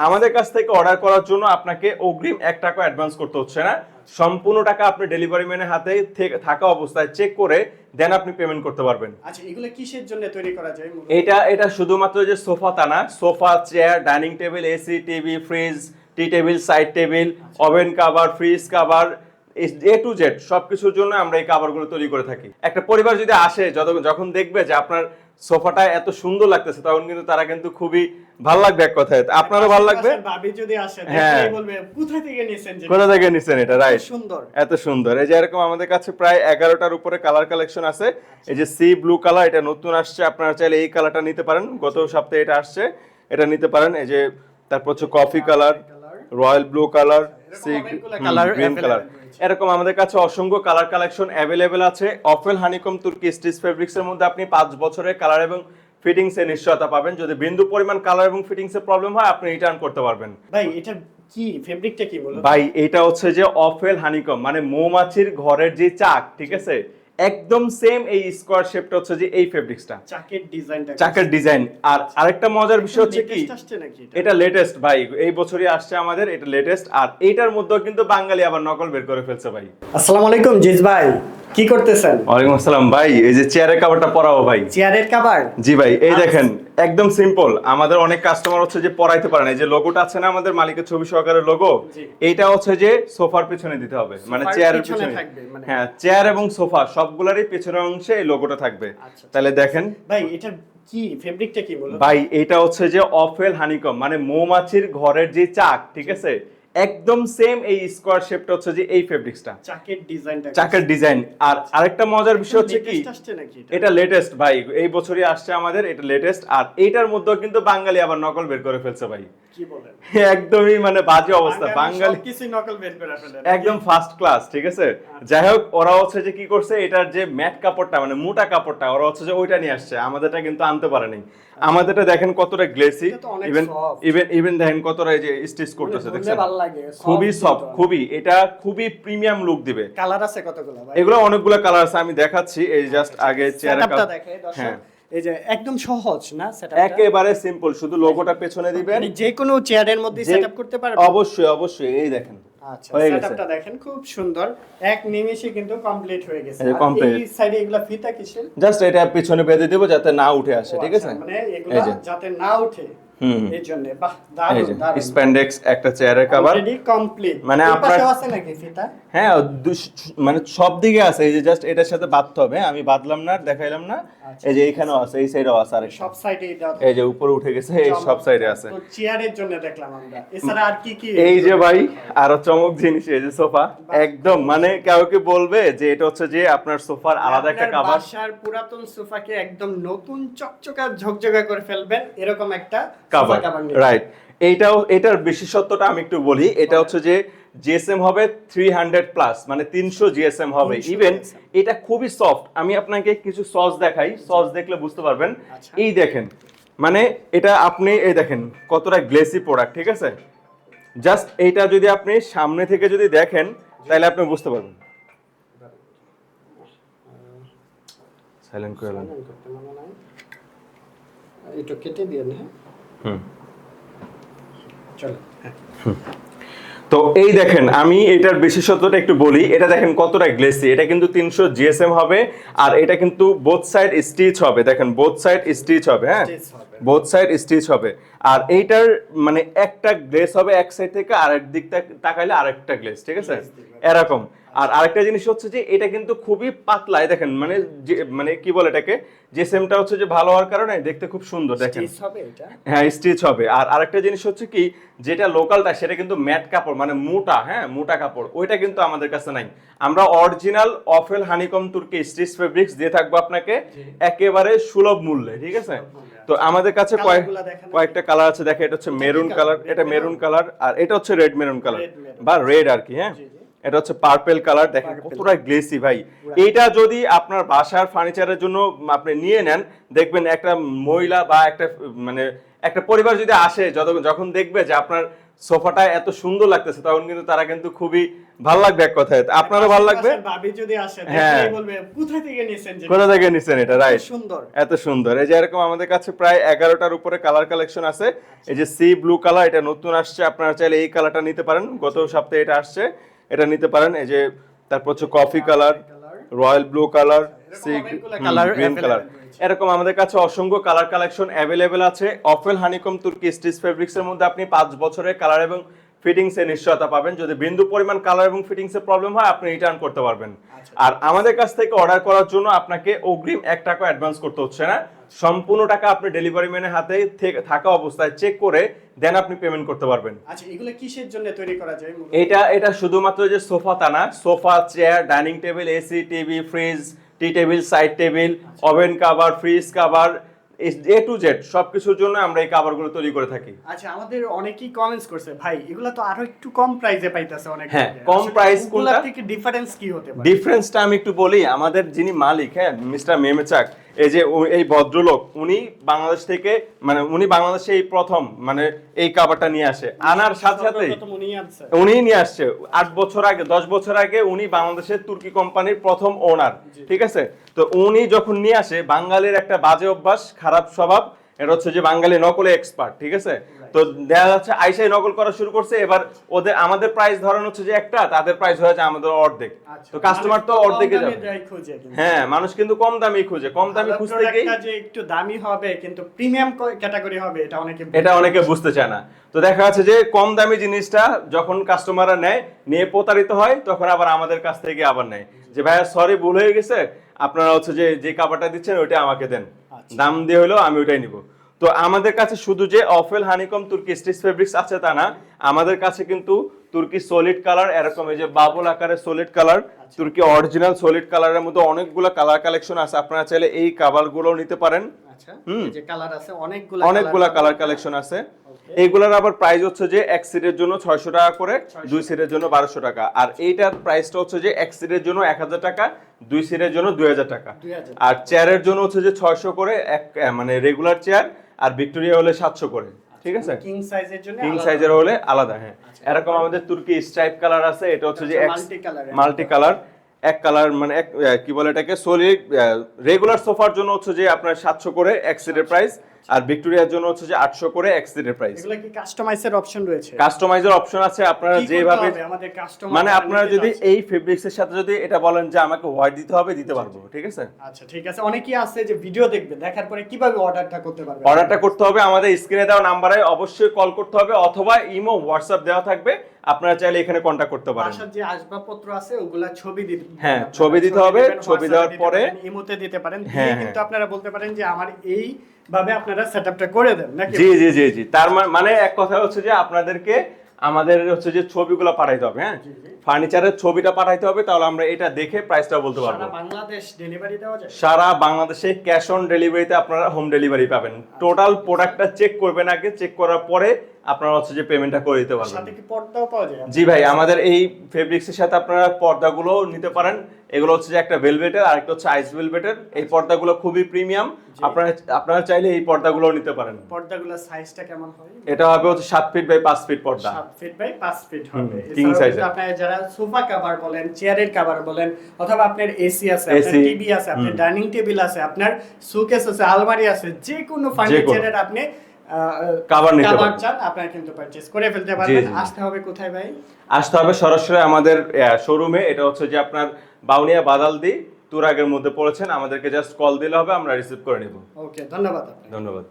আমাদের কাছ থেকে অর্ডার করার জন্য আপনাকে অগ্রিম এক টাকা অ্যাডভান্স করতে হচ্ছে না। সম্পূর্ণ টাকা আপনি ডেলিভারি ম্যানের হাতে থাকা অবস্থায় চেক করে দেন আপনি পেমেন্ট করতে পারবেন। আচ্ছা এগুলো কিসের জন্য তৈরি করা যায়? এটা এটা শুধুমাত্র যে সোফা তা না sofa chair dining table AC TV fridge tea table side table oven cover fridge cover A to Z সবকিছুর জন্য আমরা এই কাভারগুলো তৈরি করে থাকি। একটা পরিবার যদি আসে যত- যখন দেখবে যে আপনার সোফাটা এত সুন্দর লাগতেছে তখন কিন্তু তারা কিন্তু খুবই ভালো লাগবে এক কথায়। আপনারও ভালো লাগবে? ভাবি যদি আসে হ্যাঁ। বলবে কোথা থেকে নিয়েছেন কোথা থেকে নিছেন এটা রাইট সুন্দর। এত সুন্দর। এই যে এরকম আমাদের কাছে প্রায় এগারোটার উপরে কালার কালেকশন আছে। এই যে সি ব্লু কালার এটা নতুন আসছে আপনারা চাইলে এই কালারটা নিতে পারেন। গত সপ্তাহে এটা আসছে এটা নিতে পারেন। এই যে তারপর হচ্ছে coffee colour royal blue colour sea green colour. এরকম আমাদের কাছে অসংখ্য কালার কালেকশন অ্যাভেলেবেল আছে। অফেল হানিকম তুর্কি স্টিচ ফেব্রিক্স এর মধ্যে আপনি পাঁচ বছরের কালার এবং ফিটিংস নিশ্চয়তা পাবেন। যদি বিন্দু পরিমাণ কালার এবং ফিটিংস এর প্রবলেম হয় আপনি রিটার্ন করতে পারবেন। ভাই এটা কি ফেব্রিকটা কি বলব ভাই এটা হচ্ছে যে অফেল হানিকম মানে মৌমাছির ঘরের যে চাক ঠিক আছে? একদম সেম এই স্কোয়ার শেপটা হচ্ছে যে এই ফেব্রিক্সটা চাকের ডিজাইনটা চাকের ডিজাইন আর আরেকটা মজার বিষয় হচ্ছে কি এটা? লেটেস্ট ভাই এই বছরই আসছে আমাদের এটা লেটেস্ট আর এইটার মধ্যেও কিন্তু বাঙালি আবার নকল বের করে ফেলছে ভাই। আসসালামু আলাইকুম জিজ ভাই কি করতেছেন? ওয়ালাইকুম আসসালাম। ভাই এই যে চেয়ারের কাভারটা পরাবো ভাই। চেয়ারের কাভার জি ভাই এই। দেখেন একদম সিম্পল আমাদের অনেক কাস্টমার হচ্ছে যে পড়াইতে পারে না। যে লোগোটা আছে না আমাদের মালিকের ছবি সহকারে লোগো। এইটা হচ্ছে যে সোফার পিছনে দিতে হবে। মানে চেয়ারের পিছনে মানে- হ্যাঁ চেয়ার এবং সোফা সবগুলারই পিছনের অংশে এই লোগোটা থাকবে। আচ্ছা। তাহলে দেখেন। ভাই এটা কি ফেব্রিকটা কি বলো ভাই এটা হচ্ছে যে অফেল হানিকম মানে মৌমাছির ঘরের যে চাক ঠিক আছে? একদম সেম এই স্কোয়ার শেপটা হচ্ছে যে এই ফেব্রিক্সটা চাকের ডিজাইনটা চাকের ডিজাইন আর আরেকটা মজার বিষয় হচ্ছে কি এটা? লেটেস্ট ভাই এই বছরই আসছে আমাদের এটা লেটেস্ট আর এইটার মধ্যেও কিন্তু বাঙালি আবার নকল বের করে ফেলছে ভাই। কি বলেন? একদমই মানে বাজে অবস্থা বাঙালি কিছু নকল বের করে ফেলেন একদম ফার্স্ট ক্লাস ঠিক আছে? যাই হোক ওরা হচ্ছে যে কি করছে এটার যে ম্যাট কাপড়টা মানে মোটা কাপড়টা ওরা হচ্ছে যে ওইটা নিয়ে আসছে। আমাদেরটা কিন্তু আনতে পারেনি। আমাদেরটা দেখেন কতটা গ্লেসি ইভেন ইভেন ইভেন দেখেন কতটা এই যে স্টিচ করতেছে দেখছেন? খুবই সফট খুবই। এটা খুবই প্রিমিয়াম লুক দিবে। কালার আছে কতগুলো ভাই? এগুলো অনেকগুলো কালার আছে আমি দেখাচ্ছি এই জাস্ট আগে চেয়ারের সেটআপটা দেখে দর্শক হ্যাঁ। এই যে একদম সহজ না? সেটআপটা একেবারে সিম্পল শুধু লোগোটা পেছনে দিবেন। মানে যে কোনো চেয়ারের মধ্যে সেটআপ করতে পারবে অবশ্যই অবশ্যই এই দেখেন। আচ্ছা হয়ে গেছে। সেটআপটা দেখেন খুব সুন্দর। এক নিমেষে কিন্তু কমপ্লিট হয়ে গেছে। এই সাইডে এগুলা ফিতা কিসের? জাস্ট এটা পিছনে বেঁধে দেবো যাতে না উঠে আসে ঠিক আছে আচ্ছা, মানে এগুলা যাতে না উঠে। এর জন্য। বাহ এই দারুণ দারুণ। স্প্যান্ডেক্স একটা চেয়ারের কভার অলরেডি কমপ্লিট মানে আপনার- আছে নাকি ফিতা হ্যাঁ মানে সব দিকে আছে। এই যে জাস্ট এটার সাথে বাঁধতে হবে? আমি বাঁধলাম না দেখাইলাম না। আচ্ছা। এই যে এইখানেও আছে। এই সাইডেও আছে আর সব সাইডে এই যে উপরে উঠে গেছে এই সব সাইডে আছে। তো চেয়ারের জন্য দেখলাম আমরা। এছাড়া আর কি কি এই যে ভাই আরও চমক জিনিস এই যে সোফা। একদম মানে কাউকে বলবে যে এটা হচ্ছে যে আপনার সোফার আলাদা একটা কাভার বাসার পুরাতন সোফাকে একদম নতুন চকচকা ঝকঝকা করে ফেলবেন এরকম একটা কাভার রাইট এইটাও এটার বিশেষত্বটা আমি একটু বলি। এটা হচ্ছে যে জিএসএম হবে থ্রি হান্ড্রেড প্লাস মানে তিনশো জিএসএম হবে। ইভেন এটা খুবই সফট আমি আপনাকে কিছু সস দেখাই। সস দেখলে বুঝতে পারবেন। আচ্ছা। এই দেখেন মানে এটা আপনি এই দেখেন কতটা গ্লেসি প্রোডাক্ট ঠিক আছে? জাস্ট এইটা যদি আপনি সামনে থেকে যদি দেখেন তাহলে আপনি বুঝতে পারবেন। সাইলেন্ট করে। একটু কেটে দিয়ে হ্যাঁ। তো এই দেখেন আমি এটার বিশেষত্বটা একটু বলি। এটা দেখেন কতটা গ্লেসি। এটা কিন্তু তিনশো জিএসএম হবে আর এটা কিন্তু বোথ সাইড স্টিচ হবে। দেখেন বোথ সাইড স্টিচ হবে হ্যাঁ। বোথ সাইড স্টিচ হবে। আর এইটার মানে একটা গ্লেস হবে এক সাইড থেকে আরেক দিক তাকাইলে আরেকটা গ্লেস ঠিক আছে। এরকম। আর আরেকটা জিনিস হচ্ছে যে এটা কিন্তু খুবই পাতলা দেখেন মানে যে- মানে কি বলে এটাকে? জিএসএমটা হচ্ছে যে ভালো হওয়ার কারণে দেখতে খুব সুন্দর দেখেন। হ্যাঁ স্টিচ হবে। আর আরেকটা জিনিস হচ্ছে কি যেটা লোকালটা সেটা কিন্তু ম্যাট কাপড় মানে মোটা হ্যাঁ মোটা কাপড় ওইটা কিন্তু আমাদের কাছে নাই। আমরা অরিজিনাল অফেল হানিকম তুর্কি স্টিচ ফেব্রিক্স দিয়ে থাকব আপনাকে একেবারে সুলভ মূল্যে ঠিক আছে? তো আমাদের কাছে কয়েক কয়েকটা কালার আছে দেখে এটা হচ্ছে মেরুন কালার এটা মেরুন কালার আর এটা হচ্ছে রেড মেরুন কালার বা রেড আর কি হ্যাঁ। এটা হচ্ছে পার্পেল কালার দেখেন কতটা গ্লেসি ভাই। এইটা যদি আপনার বাসার ফার্নিচারের জন্য আপনি নিয়ে নেন দেখবেন একটা মহিলা বা একটা মানে একটা পরিবার যদি আসে যত যখন দেখবে যে আপনার সোফাটা এত সুন্দর লাগতেছে তখন কিন্তু তারা কিন্তু খুবই ভালো লাগবে এক কথায়। আপনারও ভালো লাগবে? ভাবি যদি আসে হ্যাঁ। বলবে কোথা থেকে জিনিস?" কোথা থেকে নিছেন এটা রাইট সুন্দর। এত সুন্দর। এই যে এরকম আমাদের কাছে প্রায় এগারোটার উপরে কালার কালেকশন আছে। এই যে সি ব্লু কালার এটা নতুন আসছে আপনারা চাইলে এই কালারটা নিতে পারেন। গত সপ্তাহে এটা আসছে। এটা নিতে পারেন এই যে তারপর হচ্ছে coffee colour royal blue colour sea green colour এরকম আমাদের কাছে অসংখ্য কালার কালেকশন অ্যাভেলেবেল আছে। অফেল হানিকম তুর্কি স্টিচ মধ্যে আপনি পাঁচ বছরের কালার এবং ফিটিংস নিশ্চয়তা পাবেন। যদি বিন্দু পরিমাণ কালার এবং ফিটিংস প্রবলেম হয় আপনি রিটার্ন করতে পারবেন। আচ্ছা। আর আমাদের কাছ থেকে অর্ডার করার জন্য আপনাকে অগ্রিম এক টাকা অ্যাডভান্স করতে হচ্ছে না। সম্পূর্ণ টাকা আপনি ডেলিভারি ম্যানের হাতে থাকা অবস্থায় চেক করে দেন আপনি পেমেন্ট করতে পারবেন। আচ্ছা এগুলো কিসের জন্য তৈরি করা যায় এটা এটা শুধুমাত্র যে সোফা তা না sofa chair dining table AC TV fridge tea table side table oven cover fridge cover A to Z সবকিছুর জন্য আমরা এই কাভারগুলো তৈরি করে থাকি। আচ্ছা আমাদের অনেকেই কমেন্টস করছে ভাই এগুলা তো আরও একটু কম প্রাইসে পাইতাছে অনেক হ্যাঁ, কম প্রাইস কোনটা? থেকে ডিফারেন্স কি হতে পারে? ডিফারেন্সটা আমি একটু বলি আমাদের যিনি মালিক হ্যাঁ মিস্টার মেমেচাক এই যে এই ভদ্রলোক উনি বাংলাদেশ থেকে মানে উনি বাংলাদেশে এই প্রথম মানে এই কাবারটা নিয়ে আসে। আনার সাথে সাথে উনি নিয়ে আসছে। আট বছর আগে দশ বছর আগে উনি বাংলাদেশের তুর্কি কোম্পানির প্রথম ওনার ঠিক আছে? তো উনি যখন নিয়ে আসে বাঙালির একটা বাজে অভ্যাস খারাপ স্বভাব এটা হচ্ছে যে বাঙালি নকলে এক্সপার্ট ঠিক আছে? তো দেখা যাচ্ছে আইসাই নকল করা শুরু করছে এবার ওদের আমাদের প্রাইস ধরানো হচ্ছে যে একটা তাদের প্রাইস হয়ে যায় আমাদের অর্ধেক। আচ্ছা, তো কাস্টমার তো অর্ধেকে যাবে। হ্যাঁ মানুষ কিন্তু কম দামি খুঁজে। কম দামি খুঁজতে গিয়ে যে একটু দামি হবে কিন্তু প্রিমিয়াম ক্যাটাগরি হবে এটা অনেকে এটা অনেকে বুঝতে চায় না। তো দেখা যাচ্ছে যে কম দামি জিনিসটা যখন কাস্টমাররা নেয় নিয়ে প্রতারিত হয় তখন আবার আমাদের কাছ থেকে আবার নেয়। যে ভাইয়া সরি ভুল হয়ে গেছে। আপনারা হচ্ছে যে যে কাপড়টা দিচ্ছেন ওইটা আমাকে দেন। দাম দিয়ে হলেও আমি ওটাই নিব। তো আমাদের কাছে শুধু যে অফেল হানিকম তুর্কি স্টিচ ফেব্রিক্স আছে তা না আমাদের কাছে কিন্তু তুর্কি সলিড কালার এরকম এই যে বাবল আকারে সলিড কালার তুর্কি অরিজিনাল সলিড কালারের মধ্যে অনেকগুলো কালার কালেকশন আছে। আপনারা চাইলে এই কাভারগুলো নিতে পারেন। আচ্ছা হুম। এই যে কালার আছে অনেকগুলো অনেকগুলা কালার কালেকশন আছে। এইগুলার আবার প্রাইস হচ্ছে যে এক সিটের জন্য ছয়শো টাকা করে দুই সিটের জন্য টাকা। আর এইটার প্রাইসটা হচ্ছে যে এক সিটের জন্য এক হাজার টাকা দুই সিটের জন্য দুই হাজার টাকা। আর চেয়ারের জন্য হচ্ছে যে ছয়শো করে এক মানে রেগুলার চেয়ার আর ভিক্টোরিয়া হলে সাতশো করে। ঠিক আছে? কিং সাইজের জন্য কিং সাইজের হলে আলাদা হ্যাঁ। এরকম আমাদের তুর্কি স্ট্রাইপ কালার আছে এটা হচ্ছে যে আচ্ছা, মাল্টি কালার এক কালার মানে এক কি বলে এটাকে? সলিড রেগুলার সোফার জন্য হচ্ছে যে আপনার সাতশো করে এক সিটের প্রাইস আর ভিক্টোরিয়ার জন্য হচ্ছে যে আটশো করে এক সিটের প্রাইস এগুলো কি কাস্টমাইজের অপশন রয়েছে? কাস্টমাইজের অপশন আছে আপনারা যেভাবে আমাদের কাস্টমার মানে আপনারা যদি এই ফেব্রিক্স এর সাথে যদি এটা বলেন যে আমাকে হোয়াইট দিতে হবে দিতে পারব ঠিক আছে? আচ্ছা ঠিক আছে। অনেকেই আছে যে ভিডিও দেখবে দেখার পরে কীভাবে অর্ডারটা করতে পারবে? অর্ডারটা করতে হবে আমাদের স্ক্রিনে দেওয়া নাম্বারে অবশ্যই কল করতে হবে অথবা ইমো হোয়াটসঅ্যাপ দেওয়া থাকবে। আপনারা চাইলে এখানে কন্ট্যাক্ট করতে পারেন। বাসার যে আসবাবপত্র আছে ওগুলা ছবি দিতে হ্যাঁ, ছবি দিতে হবে, ছবি দেওয়ার পরে- ইমোতে দিতে পারেন হ্যাঁ, কিন্তু হ্যাঁ। আপনারা বলতে পারেন যে আমার এই ভাবে আপনারা সেটআপটা করে দেন নাকি? জি জি জি জি। তার মানে এক কথা হচ্ছে যে আপনাদেরকে আমাদের হচ্ছে যে ছবিগুলো পাঠাইতে হবে হ্যাঁ। ফার্নিচারের ছবিটা পাঠাইতে হবে তাহলে আমরা এটা দেখে প্রাইসটা বলতে পারব। সারা বাংলাদেশ ডেলিভারি দেওয়া যায়? সারা বাংলাদেশে ক্যাশ অন ডেলিভারিতে আপনারা হোম ডেলিভারি পাবেন। টোটাল প্রোডাক্টটা চেক করবেন আগে চেক করার পরে আপনারা হচ্ছে যে পেমেন্টটা করে দিতে পারবেন। সাথে কি পর্দাও পাওয়া যায়? জি ভাই আমাদের এই ফেব্রিক্সের সাথে আপনারা পর্দাগুলো নিতে পারেন। এগুলো হচ্ছে যে একটা ভেলভেটের আর একটা হচ্ছে আইস ভেলভেটের এই পর্দাগুলো খুবই প্রিমিয়াম আপনারা আপনারা চাইলে এই পর্দাগুলো নিতে পারেন। পর্দাগুলোর সাইজটা কেমন হয়? এটা হবে হচ্ছে সাত ফিট বাই পাঁচ ফিট পর্দা। সাত ফিট বাই পাঁচ ফিট হবে। কিন্তু এর। আপনার যারা সোফা কভার বলেন চেয়ারের কভার বলেন অথবা আপনার এসি আছে আপনার টিভি আছে আপনার ডাইনিং টেবিল আছে আপনার সুকেস আছে আলমারি আছে যে কোনো ফার্নিচারের আপনি Cover নিতে কভার চান আপনারা কিন্তু পারচেজ করে ফেলতে পারবেন। আসতে হবে কোথায় ভাই? আসতে হবে সরাসরি আমাদের শোরুমে এটা হচ্ছে যে আপনার বাউনিয়া বাদালদি তুরাগের মধ্যে পড়েছেন। আমাদেরকে জাস্ট কল দিলে হবে আমরা রিসিভ করে নেব। ওকে ধন্যবাদ ধন্যবাদ।